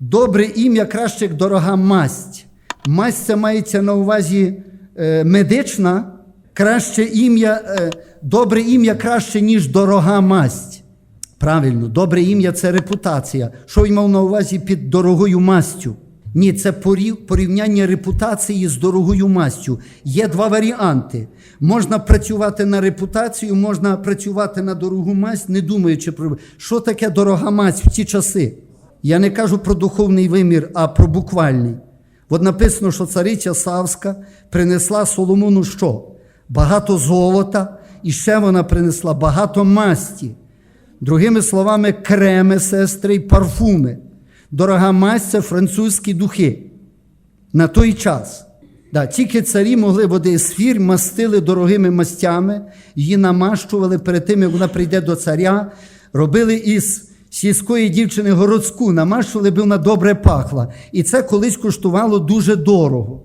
Добре ім'я краще, як дорога масть. Масть це мається на увазі е, медична, краще ім'я, е, добре ім'я краще, ніж дорога масть. Правильно, добре ім'я це репутація. Що він мав на увазі під дорогою мастю? Ні, це порівняння репутації з дорогою мастю. Є два варіанти. Можна працювати на репутацію, можна працювати на дорогу масть, не думаючи про що таке дорога масть в ті часи. Я не кажу про духовний вимір, а про буквальний. От написано, що цариця Савська принесла Соломону що? Багато золота, і ще вона принесла багато масті. Другими словами, креми, сестри й парфуми. Дорога масть це французькі духи. На той час. Да, тільки царі могли води ефір мастили дорогими мастями, її намащували перед тим, як вона прийде до царя, робили із сільської дівчини городську, намащували, бо вона добре пахла. І це колись коштувало дуже дорого.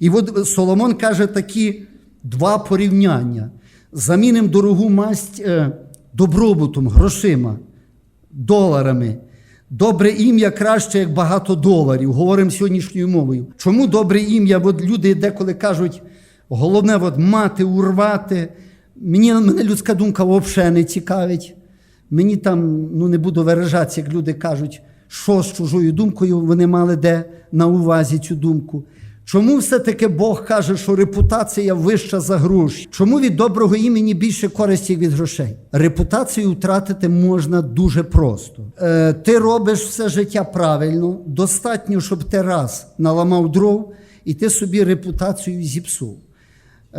І от Соломон каже такі два порівняння: замінимо дорогу масть е, добробутом, грошима, доларами. Добре ім'я краще, як багато доларів. Говоримо сьогоднішньою мовою. Чому добре ім'я? От люди деколи кажуть, головне от мати, урвати. Мені мене людська думка взагалі не цікавить. Мені там ну не буду виражатися, як люди кажуть, що з чужою думкою вони мали де на увазі цю думку. Чому все-таки Бог каже, що репутація вища за гроші? Чому від доброго імені більше користі від грошей? Репутацію втратити можна дуже просто. Е, ти робиш все життя правильно, достатньо, щоб ти раз наламав дров, і ти собі репутацію зіпсув. Е,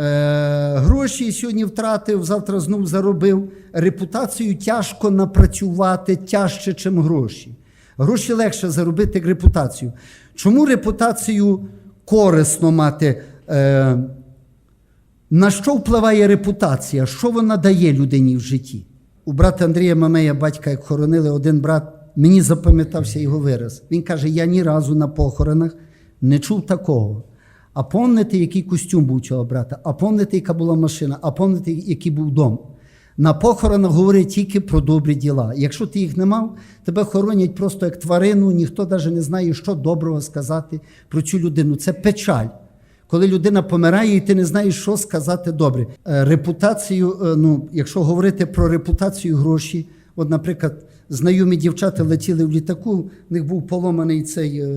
гроші сьогодні втратив, завтра знов заробив. Репутацію тяжко напрацювати тяжче, ніж гроші. Гроші легше заробити як репутацію. Чому репутацію корисно мати? Е, на що впливає репутація? Що вона дає людині в житті? У брата Андрія Мамея, батька, як хоронили, один брат, мені запам'ятався його вираз. Він каже: я ні разу на похоронах не чув такого. А помните, який костюм був цього брата, а помните, яка була машина, а помните, який був дом. На похоронах говорять тільки про добрі діла. Якщо ти їх не мав, тебе хоронять просто як тварину, ніхто навіть не знає, що доброго сказати про цю людину. Це печаль. Коли людина помирає, і ти не знаєш, що сказати добре. Е, Репутацію, е, ну, якщо говорити про репутацію гроші, от, наприклад, знайомі дівчата летіли в літаку, в них був поломаний цей е,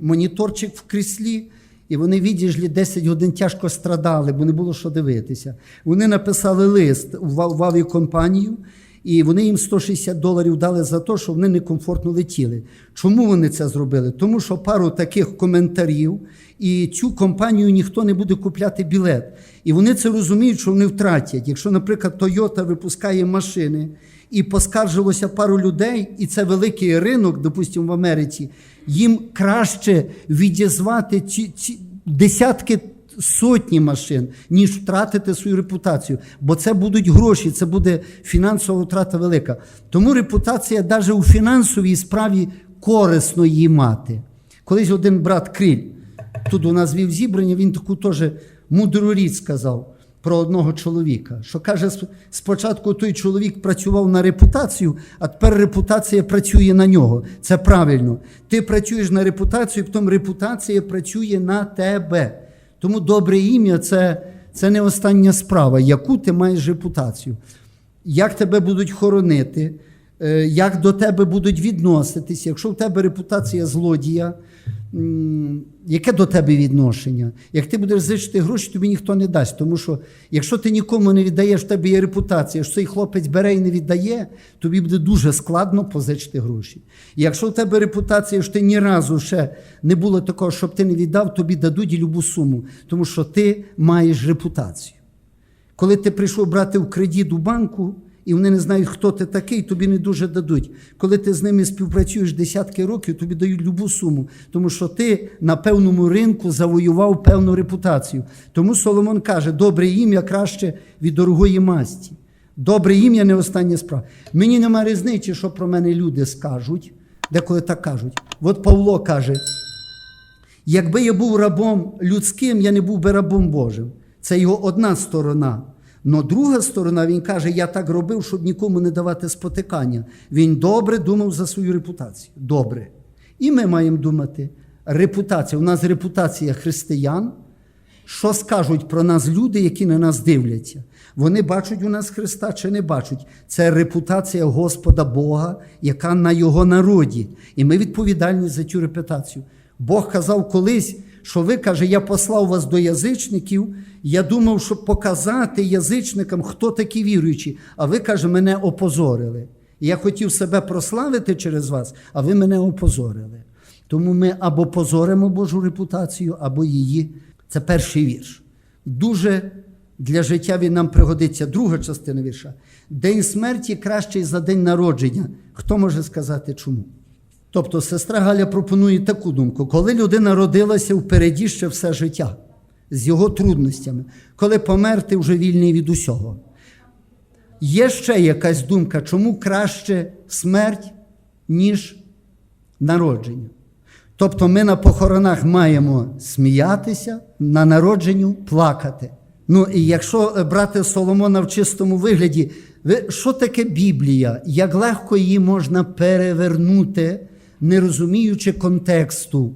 моніторчик в кріслі. І вони відіжлі 10 годин тяжко страдали, бо не було що дивитися. Вони написали лист в ав- в авіакомпанію, і вони їм 160 доларів дали за те, що вони некомфортно летіли. Чому вони це зробили? Тому що пару таких коментарів, і цю компанію ніхто не буде купляти білет. І вони це розуміють, що вони втратять. Якщо, наприклад, Toyota випускає машини і поскаржилося пару людей, і це великий ринок, допустимо, в Америці, їм краще відізвати ці, ці десятки. Сотні машин, ніж втратити свою репутацію, бо це будуть гроші, це буде фінансова втрата велика. Тому репутація навіть у фінансовій справі корисно її мати. Колись один брат Криль тут у нас вів зібрання, він таку теж мудру річ сказав про одного чоловіка, що каже, спочатку той чоловік працював на репутацію, а тепер репутація працює на нього. Це правильно. Ти працюєш на репутацію, потім репутація працює на тебе. Тому добре ім'я це, це не остання справа, яку ти маєш репутацію. Як тебе будуть хоронити, е, як до тебе будуть відноситись, якщо в тебе репутація злодія, яке до тебе відношення? Як ти будеш зичити гроші, тобі ніхто не дасть. Тому що якщо ти нікому не віддаєш, в тебе є репутація, що цей хлопець бере і не віддає, тобі буде дуже складно позичити гроші. І якщо в тебе репутація, що ти ні разу ще не було такого, щоб ти не віддав, тобі дадуть любу суму, тому що ти маєш репутацію. Коли ти прийшов брати в кредит у банку, і вони не знають, хто ти такий, тобі не дуже дадуть. Коли ти з ними співпрацюєш десятки років, тобі дають любу суму, тому що ти на певному ринку завоював певну репутацію. Тому Соломон каже: добре ім'я краще від дорогої масті. Добре ім'я не остання справа. Мені нема різниці, що про мене люди скажуть, деколи так кажуть. От Павло каже: Якби я був рабом людським, я не був би рабом Божим. Це його одна сторона. Но друга сторона, він каже, я так робив, щоб нікому не давати спотикання. Він добре думав за свою репутацію. Добре. І ми маємо думати, репутація. У нас репутація християн. Що скажуть про нас люди, які на нас дивляться? Вони бачать у нас Христа чи не бачать? Це репутація Господа Бога, яка на його народі. І ми відповідальні за цю репутацію. Бог казав колись, що ви каже, я послав вас до язичників. Я думав, щоб показати язичникам, хто такі віруючі. А ви каже, мене опозорили. Я хотів себе прославити через вас, а ви мене опозорили. Тому ми або позоримо Божу репутацію, або її. Це перший вірш. Дуже для життя він нам пригодиться. Друга частина вірша. День смерті кращий за день народження. Хто може сказати чому? Тобто сестра Галя пропонує таку думку: коли людина родилася впереді ще все життя з його трудностями, коли помер, ти вже вільний від усього. Є ще якась думка, чому краще смерть, ніж народження. Тобто ми на похоронах маємо сміятися, на народженню плакати. Ну і якщо е, брати Соломона в чистому вигляді, ви, що таке Біблія? Як легко її можна перевернути, не розуміючи контексту?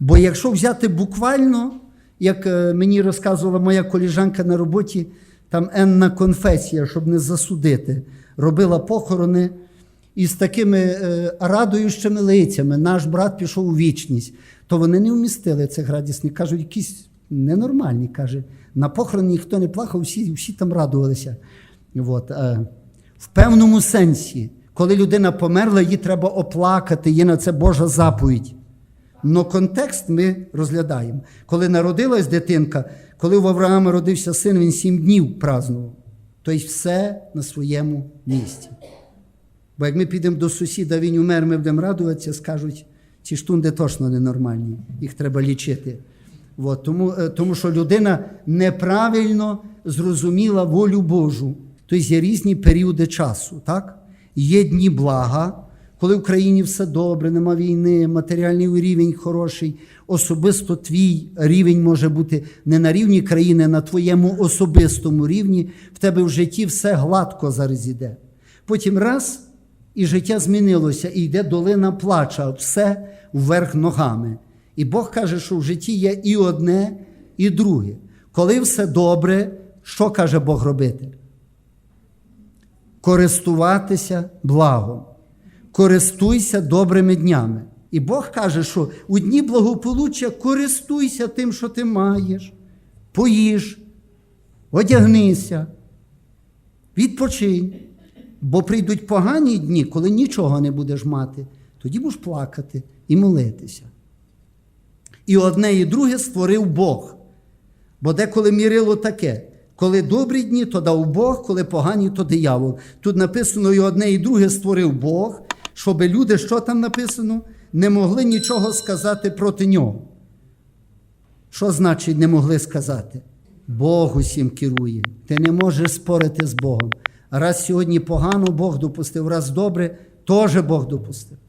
Бо якщо взяти буквально, як е, мені розказувала моя коліжанка на роботі, там енна конфесія, щоб не засудити, робила похорони і з такими е, радуючими лицями наш брат пішов у вічність, то вони не вмістили цих радісних. Кажуть, якісь ненормальні. Каже, на похороні ніхто не плакав, всі, всі там радувалися. От, е, в певному сенсі, коли людина померла, її треба оплакати, є на це Божа заповідь. Но контекст ми розглядаємо. Коли народилась дитинка, коли у Авраама родився син, він сім днів празнував. Тобто все на своєму місці. Бо як ми підемо до сусіда, він умер, ми будемо радуватися, скажуть, ці штунди точно ненормальні, їх треба лічити. От, тому, е, тому що людина неправильно зрозуміла волю Божу. Тобто є різні періоди часу. так? Є дні блага, коли в країні все добре, нема війни, матеріальний рівень хороший, особисто твій рівень може бути не на рівні країни, а на твоєму особистому рівні. В тебе в житті все гладко зараз іде. Потім раз, і життя змінилося, і йде долина плача, все вверх ногами. І Бог каже, що в житті є і одне, і друге. Коли все добре, що каже Бог робити? Користуватися благом. Користуйся добрими днями. І Бог каже, що у дні благополуччя користуйся тим, що ти маєш, поїж, одягнися, відпочинь. Бо прийдуть погані дні, коли нічого не будеш мати, тоді будеш плакати і молитися. І одне і друге створив Бог. Бо деколи мірило таке: коли добрі дні, то дав Бог, коли погані, то диявол. Тут написано, і одне і друге створив Бог, щоб люди, що там написано, не могли нічого сказати проти нього. Що значить не могли сказати? Бог усім керує. Ти не можеш спорити з Богом. Раз сьогодні погано Бог допустив, раз добре, теж Бог допустив.